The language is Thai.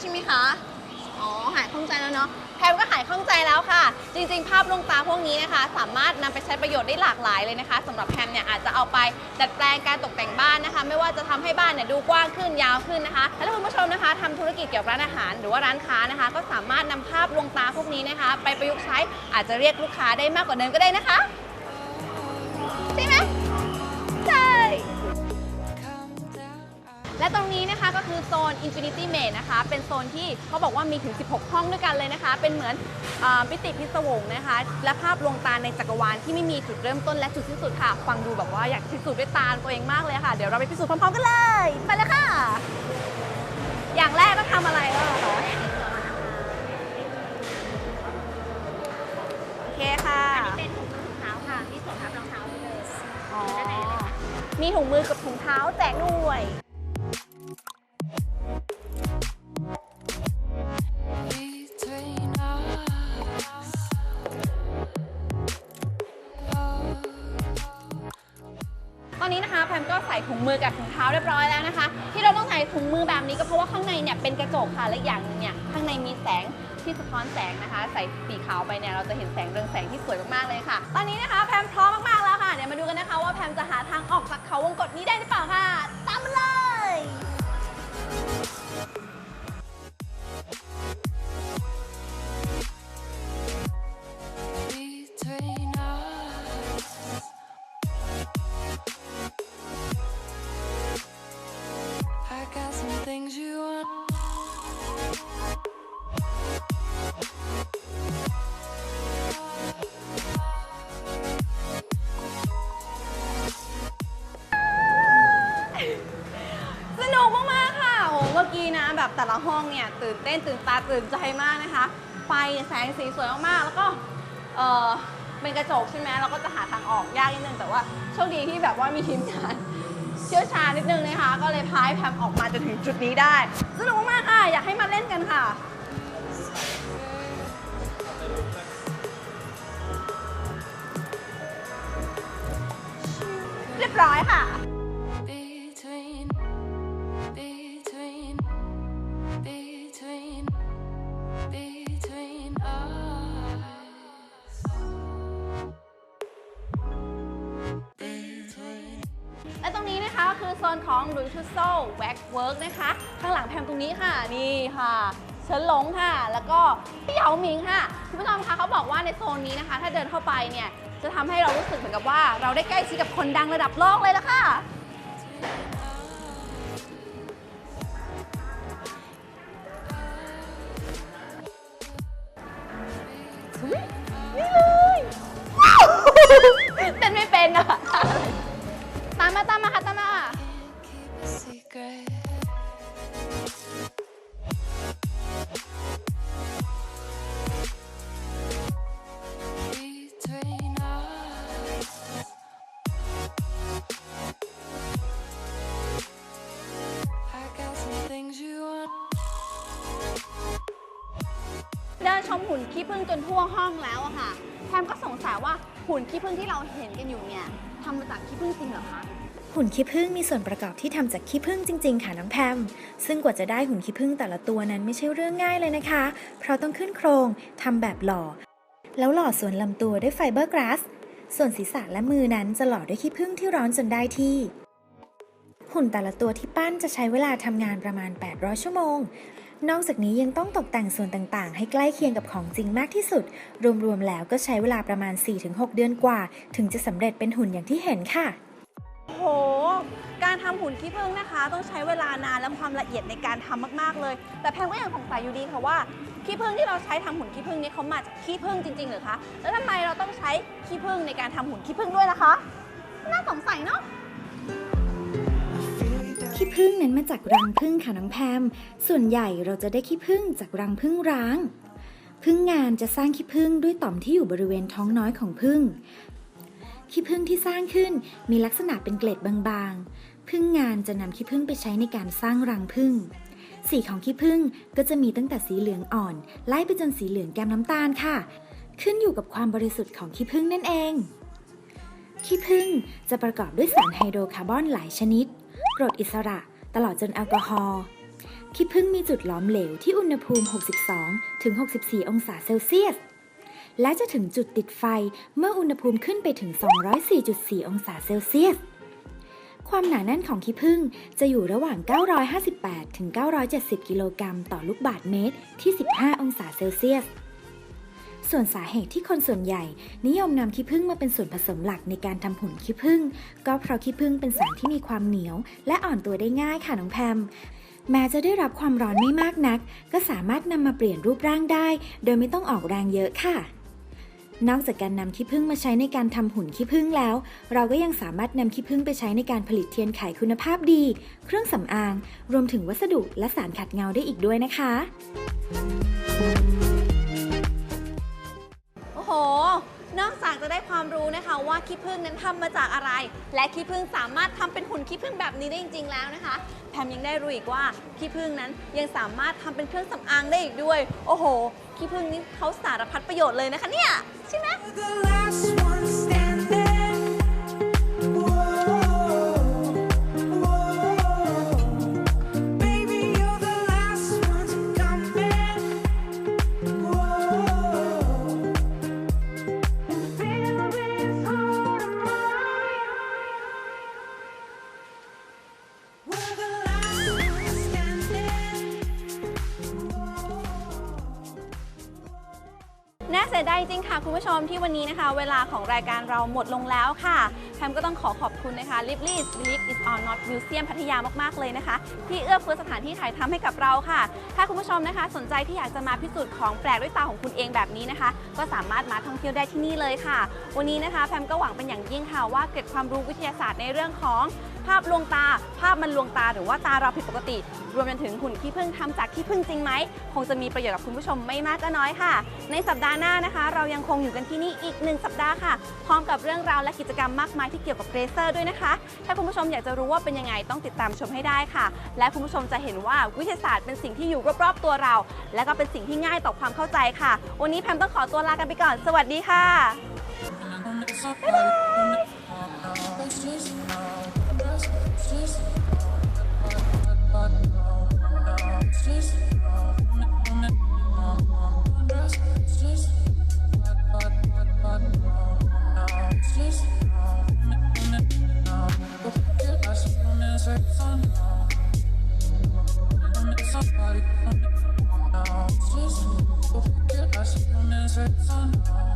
ใช่ไหมคะ อ๋อ หายข้องใจแล้วเนาะ แพมก็หายข้องใจแล้วค่ะ จริงๆ ภาพลวงตาพวกนี้นะคะ สามารถนำไปใช้ประโยชน์ได้หลากหลายเลยนะคะสำหรับแพมเนี่ยอาจจะเอาไปดัดแปลงการตกแต่งบ้านนะคะ ไม่ว่าจะทำให้บ้านเนี่ยดูกว้างขึ้นยาวขึ้นนะคะ และถ้าคุณผู้ชมนะคะทำธุรกิจเกี่ยวกับร้านอาหาร หรือว่าร้านค้านะคะ ก็สามารถนำภาพลวงตาพวกนี้นะคะ ไปประยุกต์ใช้อาจจะเรียกลูกค้าได้มากกว่าเดิมก็ได้นะคะ และตรงนี้นะคะก็คือโซน Infinity Maze นะคะ เป็นโซนที่เขาบอกว่ามีถึง 16 ห้องด้วยกันเลยนะคะ เป็นเหมือนอามิติพิศวงนะคะ และภาพลวงตาในจักรวาลที่ไม่มีจุดเริ่มต้นและจุดสิ้นสุดค่ะ ฟังดูแบบว่าอยากพิสูจน์ด้วยตาตัวเองมากเลยค่ะ เดี๋ยวเราไปพิสูจน์พร้อมๆกันเลย ไปเลยค่ะ อย่างแรกต้องทำอะไรบ้างคะโอเคค่ะเป็นถุงมือถุงเท้าค่ะที่สวมทับรองเท้าไปเลยอ๋อมีถุงมือกับถุงเท้าแจกด้วย มือกับถุงเท้าเรียบร้อยแล้วนะคะ ที่เราต้องใส่ถุงมือแบบนี้ก็เพราะว่าข้างในเนี่ยเป็นกระจกค่ะและอย่างหนึงเนี่ยข้างในมีแสงที่สะท้อนแสงนะคะ ใส่สีขาวไปเนี่ยเราจะเห็นแสงเรืองแสงที่สวยมากๆเลยค่ะ ตอนนี้นะคะแพมพร้อมมากๆแล้วค่ะเดี๋ยวมาดูกันนะคะว่าแพมจะหาทางออกจากเขาวงกตนี้ได้หรือเปล่าค่ะ อ้เมื่อกี้นะแบบแต่ละห้องเนี่ยตื่นเต้นตื่นตาตื่นใจมากนะคะ ไฟแสงสีสวยมากๆ แล้วก็เออเป็นกระจกใช่ไหมเราก็จะหาทางออกยากนิดนึงแต่ว่าโชคดีที่แบบว่ามีทีมงานเชี่ยวชาญนิดนึงนะคะ ก็เลยพาให้แพมออกมาจนถึงจุดนี้ได้สนุกมากค่ะ อยากให้มาเล่นกันค่ะเรียบร้อยค่ะ ลุยชุดโซ่แว็กเวิร์กนะคะ ข้างหลังแพมตรงนี้ค่ะ นี่ค่ะเฉินหลงค่ะ แล้วก็พี่เหยาหมิงค่ะคุณผู้ชมคะเขาบอกว่าในโซนนี้นะคะ ถ้าเดินเข้าไปเนี่ยจะทำให้เรารู้สึกเหมือนกับว่าเราได้ใกล้ชิดกับคนดังระดับโลกเลยละค่ะ ดินชมหุ่นขี้ผึ้งจนทั่วห้องแล้วอะค่ะแพมก็สงสัยว่าหุ่นขี้ผึ้งที่เราเห็นกันอยู่เนี่ยทำมาจากขี้ผึ้งจริงเหรอคะหุ่นขี้ผึ้งมีส่วนประกอบที่ทำจากขี้ผึ้งจริง ๆ ค่ะน้องแพม ซึ่งกว่าจะได้หุ่นขี้ผึ้งแต่ละตัวนั้นไม่ใช่เรื่องง่ายเลยนะคะ เพราะต้องขึ้นโครงทำแบบหล่อ แล้วหล่อส่วนลำตัวด้วยไฟเบอร์กราส ส่วนศีรษะและมือนั้นจะหล่อด้วยขี้ผึ้งที่ร้อนจนได้ที่ หุ่นแต่ละตัวที่ปั้นจะใช้เวลาทำงานประมาณ 800 ชั่วโมง นอกจากนี้ยังต้องตกแต่งส่วนต่างๆ ให้ใกล้เคียงกับของจริงมากที่สุด รวมๆแล้วก็ใช้เวลาประมาณ 4-6 เดือนกว่า ถึงจะสำเร็จเป็นหุ่นอย่างที่เห็นค่ะโห การทำหุ่นขี้ผึ้งนะคะ ต้องใช้เวลานานและความละเอียดในการทำมากๆเลย แต่แพมก็ยังสงสัยอยู่ดีค่ะว่าขี้ผึ้งที่เราใช้ทำหุ่นขี้ผึ้งนี้เขามาจากขี้ผึ้งจริงๆหรือคะ แล้วทำไมเราต้องใช้ขี้ผึ้งในการทำหุ่นขี้ผึ้งด้วยนะคะ น่าสงสัยเนาะ ผึ้งนั้นมาจากรังผึ้งค่ะน้องแพม ส่วนใหญ่เราจะได้ขี้ผึ้งจากรังผึ้งร้างผึ้งงานจะสร้างขี้ผึ้งด้วยต่อมที่อยู่บริเวณท้องน้อยของผึ้งขี้ผึ้งที่สร้างขึ้นมีลักษณะเป็นเกล็ดบางๆผึ้งงานจะนำขี้ผึ้งไปใช้ในการสร้างรังผึ้งสีของขี้ผึ้งก็จะมีตั้งแต่สีเหลืองอ่อน ไล่ไปจนสีเหลืองแก้มน้ำตาลค่ะ ขึ้นอยู่กับความบริสุทธิ์ของขี้ผึ้งนั่นเองขี้ผึ้งจะประกอบด้วยสารไฮโดรคาร์บอนหลายชนิด กรดอิสระ ตลอดจนแอลกอฮอล์ขี้ผึ้งมีจุดหลอมเหลวที่อุณหภูมิ 62 ถึง 64 องศาเซลเซียส และจะถึงจุดติดไฟเมื่ออุณหภูมิขึ้นไปถึง 204.4 องศาเซลเซียส ความหนาแน่นของขี้ผึ้งจะอยู่ระหว่าง 958 ถึง 970 กิโลกรัมต่อลูกบาศก์เมตรที่ 15 องศาเซลเซียส ส่วนสาเหตุที่คนส่วนใหญ่ นิยมนำขี้ผึ้งมาเป็นส่วนผสมหลักในการทำหุ่นขี้ผึ้งก็เพราะขี้ผึ้งเป็นสารที่มีความเหนียว และอ่อนตัวได้ง่ายค่ะน้องแพมแม้จะได้รับความร้อนไม่มากนัก ก็สามารถนำมาเปลี่ยนรูปร่างได้ โดยไม่ต้องออกแรงเยอะค่ะ นอกจากการนำขี้ผึ้งมาใช้ในการทำหุ่นขี้ผึ้งแล้ว เราก็ยังสามารถนำขี้ผึ้งไปใช้ในการผลิตเทียนไขคุณภาพดี เครื่องสำอาง รวมถึงวัสดุและสารขัดเงาได้อีกด้วยนะคะ นอกจากจะได้ความรู้นะคะว่าขี้ผึ้งนั้นทำมาจากอะไร และขี้ผึ้งสามารถทำเป็นหุ่นขี้ผึ้งแบบนี้ได้จริง ๆ แล้วนะคะ แพมยังได้รู้อีกว่าขี้ผึ้งนั้นยังสามารถทำเป็นเครื่องสำอางได้อีกด้วย โอ้โหขี้ผึ้งนี้เขาสารพัดประโยชน์เลยนะคะเนี่ย ใช่ไหม น่าเสียดายจริงค่ะ คุณผู้ชมที่วันนี้นะคะ เวลาของรายการเราหมดลงแล้วค่ะแพมก็ต้องขอขอบคุณนะคะ l i v l y Believe is on not Museum พัทยามาก ๆ เลยนะคะ ที่เอื้อเฟื้อสถานที่ถ่ายทำให้กับเราค่ะ ถ้าคุณผู้ชมนะคะ สนใจที่อยากจะมาพิสูจน์ของแปลกด้วยตาของคุณเองแบบนี้นะคะ ก็สามารถมาท่องเที่ยวได้ที่นี่เลยค่ะ วันนี้นะคะแพมก็หวังเป็นอย่างยิ่งค่ะว่าเกร็ดความรู้วิทยาศาสตร์ในเรื่องของ ภาพลวงตา ภาพมันลวงตาหรือว่าตาเราผิดปกติ รวมไปถึงหุ่นขี้ผึ้งทำจากขี้ผึ้งจริงไหม คงจะมีประโยชน์กับคุณผู้ชมไม่มากก็น้อยค่ะ ในสัปดาห์หน้านะคะ เรายังคงอยู่กันที่นี่อีกหนึ่งสัปดาห์ค่ะ พร้อมกับเรื่องราวและกิจกรรมมากมายที่เกี่ยวกับเรเซอร์ด้วยนะคะ ถ้าคุณผู้ชมอยากจะรู้ว่าเป็นยังไงต้องติดตามชมให้ได้ค่ะ และคุณผู้ชมจะเห็นว่าวิทยาศาสตร์เป็นสิ่งที่อยู่รอบๆตัวเรา และก็เป็นสิ่งที่ง่ายต่อความเข้าใจค่ะ วันนี้แพมต้องขอตัวลากันไปก่อน สวัสดีค่ะ Somebody, no, just, get Just. you're Just